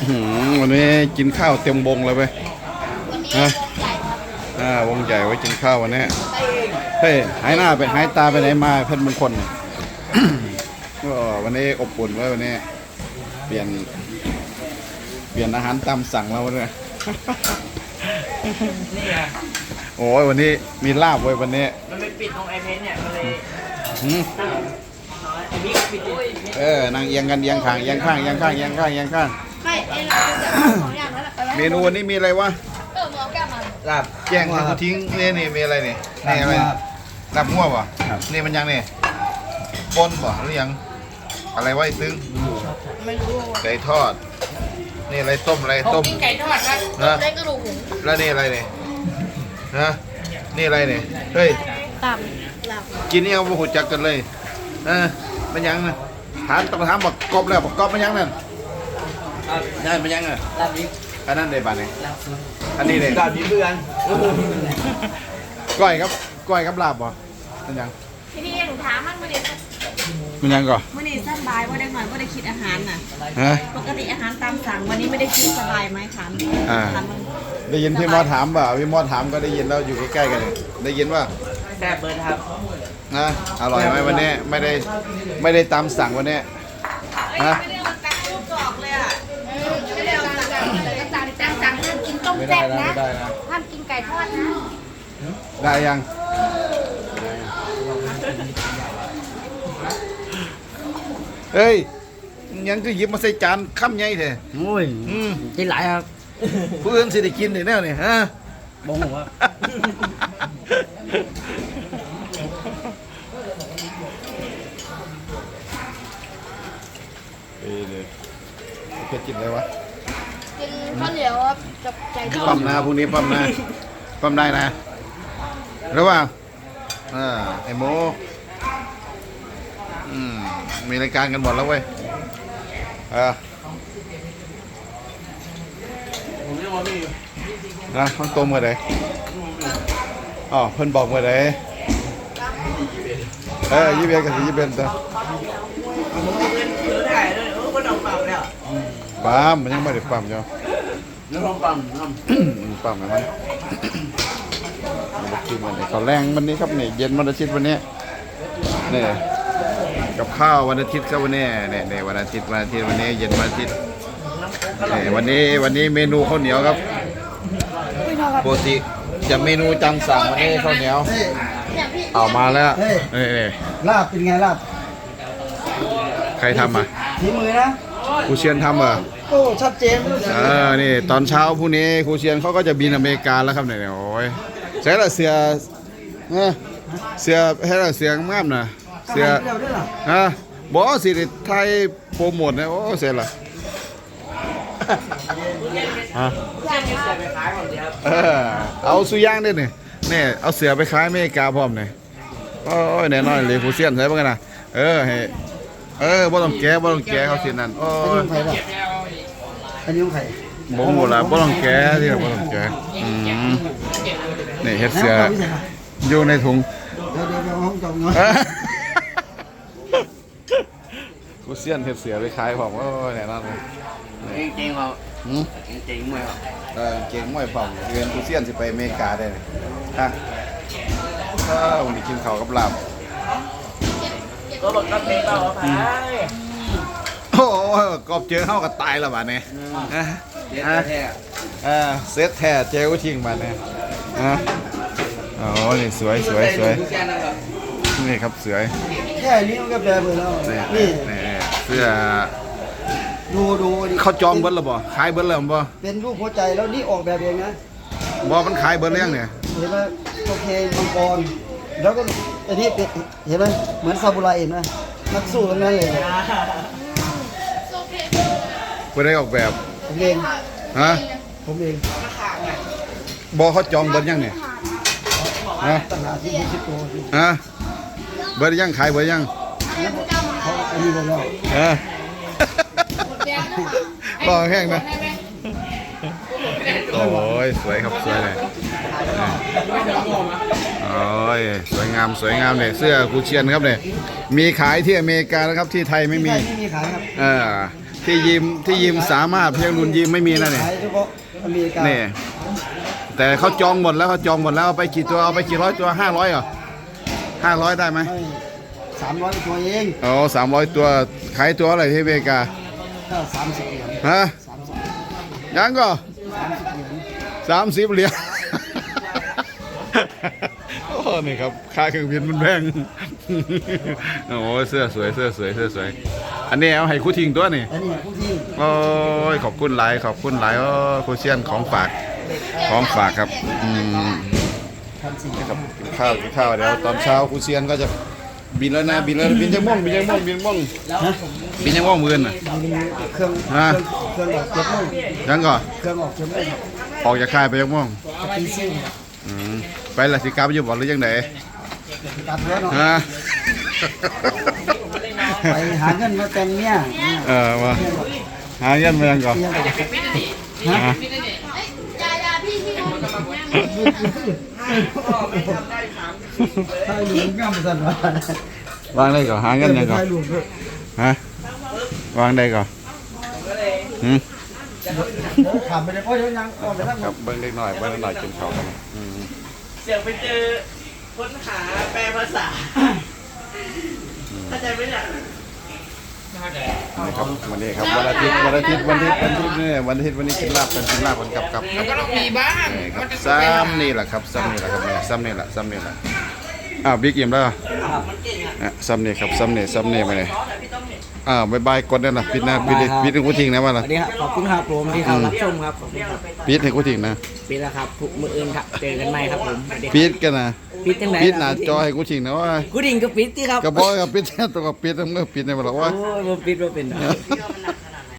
อื้อหือวันนี้กินข้าวเต็มวงเลยไปวันนี้ฮะวงใหญ่ครับอ่าวงใหญ่ไว้กินข้าววันนี้เฮ้ยหายหน้าไปหายตาไปไหนมาเพชรมงคลเนี่ยก็วันนี้อบอุ่นไว้วันนี้ เปลี่ยน เปลี่ยนอาหารตามสั่งแล้ววันนี้นี่ไงโอ้ยวันนี้มีลาบไว้วันนี้มันไปปิดตรงไอเพนเนี่ยมันเลยหืมตั้งน้อยไอบิ๊กปิดดิเออนั่งเอียงกันเอียงข้างเอียงข้างเอียงข้างเอียงข้างเอียงข้างไม่ไอ เราจะเอาสองอย่างนั้นแหละไปไว้เมนูวันนี้มีอะไรวะเออมึงเอาแก้วมาลาบแกงที่กูทิ้งนี่นี่มีอะไรนี่นี่อะไรลาบมั่วป่ะนี่มันยังนี่ปนป่ะหรือยัง อะไรไวะไอ้ตึงไม่รู้ไก่ทอด นี่อะไรต้มอะไรต้มไก่ทอดครับนะได้กระดูกหมูแล้วนี่อะไรเนี่ยฮะนี่อะไรเนี่ยเฮ้ยตับหลับกินนี่เอาไปหุจักกันเลยเออมันยังนะถามต้องถามบอกกบแล้วบอกกบมันยังนั่น ได้มันยังอะลาบบิ๊กอันนั้นเลยบาทนี่ลาบซุปอันนี้เลยลาบบิ๊กเพื่อนก้อยครับก้อยครับลาบบ่มันยังทีนี้หนูถามมันมื่อนี้มันยังก่อนมื่อนี้สบายว่าได้หน่อยว่าได้คิดอาหารน่ะฮะปกติอาหารตามสั่งวันนี้ไม่ได้คิดสบายไหมถามอ่าถามมันได้ยินพี่มอถามเปล่าพี่มอถามก็ได้ยินแล้วอยู่ใกล้ๆกันเลยได้ยินว่าแซ่บเบิร์ดครับนะอร่อยไหมวันนี้ไม่ได้ไม่ได้ตามสั่งวันนี้ฮะ ไม่แซ่ได้บนะนะไม่ได้นะห้ามกินไก่ทอดนะได้ยังเฮ้ยยังก็หยิบมาใส่จานคำใหญ่เถอะโอ้ยอืมกินหลายครับผู้อื่นสิได้กินนี่แน่นี่ฮะบ่งว่าเอ้ยเดี๋ยวเพชรกินอะไรวะ กินข้าวเหนียวครับกับไก่ทอปั๊มนะพรุ่งนี้ปั๊มนะปั๊มได้นะระหว่าอ่าไอ้โมอืมมีรายการกันหมดแล้วเว้ยเออผมยังว่านะมันตรงเมื่อไหร่อ๋อเพิ่นบอกเมื่อไหร่เออยี่สิบเอ็ดกับยี่สิบเอ็ดตัวผมเอาเงินซื้อถ่ายด้วยเออก็ดองเปล่าแล้ว ปั๊มมันยังไม่ได้ปั๊มจ้ะแล้วลองปั๊มทปั๊มไหมมันมันกินวันนี้เขาวแรงวันนี้ครับนี่เย็นวันอาทิตย์วันนี้นี่กับข้าววันอาทิตย์ครับวันนี้เนี่ยเนี่ยวันอาทิตย์วันอาทิตย์วันนี้ เย็นวันอาทิตย์นี่วันนี้วันนี้เมนูข้าวเหนียวครับปกติจะเมนูจำสั่งวันนี้ข้าวเหนียวเนี่ยพี่เอามาแล้วนี่นี่ลาบเป็นไงลาบใครทำอะฝีมือนะ ครูเชียนทำเหรอโอ้ชัดเจนเออนี่ตอนเช้าพรุ่งนี้ครูเชียนเขาก็จะบินอเมริกาแล้วครับเนี่ยโอ้ยใช่ละเสือเออเสือให้ละเสืองามนะเสียฮะบอกสิริไทยโปรโมทนะโอ้เสียละฮะเส้นนี้เสียไปขายก่อนดีครับเอาสุย่างด้วยนี่นี่เอาเสือไปขายอเมริกาพร้อมเนี่ยโอ้ยแน่นอนเลยครูเชียนใช่ปะกันนะเออให้ เออบ่ต้องแก้บ่ต้องแก้เขาสินั่นโอ้ยใครป่ะอันนี้ของใครบ่หมดละบ่ต้องแก้ที่ละบ่ต้องแก้อืมนี่เฮ็ดเสืออยู่ในถุงเดี๋ยวเดี๋ยวห้องจองเนาะกูเซียนเฮ็ดเสือไปขายผมโอ้ยแน่นอนเลยเก่งๆเขาหืมเก่งๆมวยเขาเออเก่งมวยผมเรียนกูเซียนสิไปอเมริกาได้เลยฮะเออวันนี้กินข้าวกับลาบ ก็บอกกาแฟเปล่าเอาไปโอ้ยกอบเจอเฮาก็ตายแล้วบัดนี้ฮะเด็ดฮะแท้เออเซตแท้เจอกูทิ้งบัดนี้ฮะโอ้นี่สวยสวยสวยทุกอย่างนะครับนี่ครับเสือแค่นี้มันก็แปลเบอร์แล้วนี่นี่นี่เสื้อดูดูดิเขาจองเบิดแล้วบ่ขายเบิดแล้วบ่เป็นรูปหัวใจแล้วนี่ออกแบบเองนะบ่มันขายเบิดแล้วยังเนี่ยเห็นไหมโอเคมังกร แล้วก็อันนี้เป็นเห็นไหมเหมือนซาบูไรเห็นไหมนักสู้ทั้งนั้นเลยบ่ได้ออกแบบผมเองฮะผมเองบ่เขาจองเบิดยังเนี่ยฮะต่างหากที่ผมคิดตัวอยู่ฮะเบิดยังขายเบิดยังเขาอันนี้บอกแล้วเออบ่แห้งนะโอ้ยสวยครับสวยเลย โอ้ยสวยงามสวยงามเนี่ยเสื้อกูเชียนครับเนี่ยมีขายที่อเมริกานะครับที่ไทยไม่มีที่มีขายครับเออที่ยิมที่ยิมสามารถเพียงรุนยิมไม่มีนะเนี่ยขายเฉพาะอเมริกานี่แต่เขาจองหมดแล้วเขาจองหมดแล้วเอาไปกี่ตัวเอาไปกี่ร้อยตัวห้าร้อยเหรอห้าร้อยได้ไหมให้สามร้อยตัวเองอ๋อสามร้อยตัวขายตัวอะไรที่อเมริกาก็สามสิบเหรียญฮะสามสิบยังก็สามสิบเหรียญ สามสิบเหรียญ โอ้ นี่ครับค่าเครื่องบินมันแพงโอ้เสื้อสวยเสื้อสวยเสื้อสวย อันนี้เอาให้คู่ทิ้งตัวนี่อันนี้ผู้ที่โอ้ยขอบคุณหลายขอบคุณหลายโอ้ครูเชียนของฝากของฝากครับอืมพันสี่ครับกินข้าวกินข้าวเดี๋ยวตอนเช้าครูเชียนก็จะบินแล้วนะบินแล้วบินยังม่วงบินยังม่วงบินม่วงบินยังม่วงมือนน่ะเครื่องฮะเครื่องออกเจ็ดโมงยังก่อนเครื่องออกเจ็ดโมงออกจากค่ายไปยังม่วงตีสี่ อืมไปละสิกลับอยู่บ่หรือยังไงตัดแล้วเนาะฮะ ไปหาเงินมาแต่งเมียเออมาหาเงินมายังก่อนเมียก็ฮะยายาพี่พี่ถ่ายรูปงามสั่นว่าวางได้ก่อนหาเงินยังก่อนถ่ายรูปด้วยฮะวางได้ก่อนหืม ขับไปเลยโอ้ยยังออกไปทางครับเบิ้งเล็กหน่อยเบิ้งเล็กหน่อยกินข้าวกันอืมเสียงไปเจอค้นหาแปลภาษาเข้าใจไหมเนี่ยนี่ครับวันนี้ครับวันอาทิตย์วันอาทิตย์วันอาทิตย์วันอาทิตย์เนี่ยวันอาทิตย์วันนี้กินลาบกันกินลาบกันกับกับมันก็ต้องมีบ้างนี่ครับซ้ำนี่แหละครับซ้ำนี่แหละครับเนี่ยซ้ำนี่แหละซ้ำนี่แหละอ้าวบิ๊กอิ่มแล้วเหรออะซ้ำนี่ครับซ้ำนี่ซ้ำนี่ไปเลย อ้าวบายบายกดได้ละปิดหน้าปิดดิปิดให้กูทิ้งนะว่าสล่ะวัสดีครับขอบคุณครับผมที่เขารับชมครับขอบคุณครับปิดให้กูทิ้งนะ ปิดแล้วครับทุกมืออื่นครับเจอกันใหม่ครับผมสวัสดีครับปิดกันนะ ปิดจังไหนปิดหน้าจอให้กูทิ้งนะว่ากูดิ่งก็ปิดที่ครับกระบอกกับปิดแค่ตัวกับปิดทั้งเมื่อปิดในวันละว่าโอ้ยบ่ปิดบ่เป็น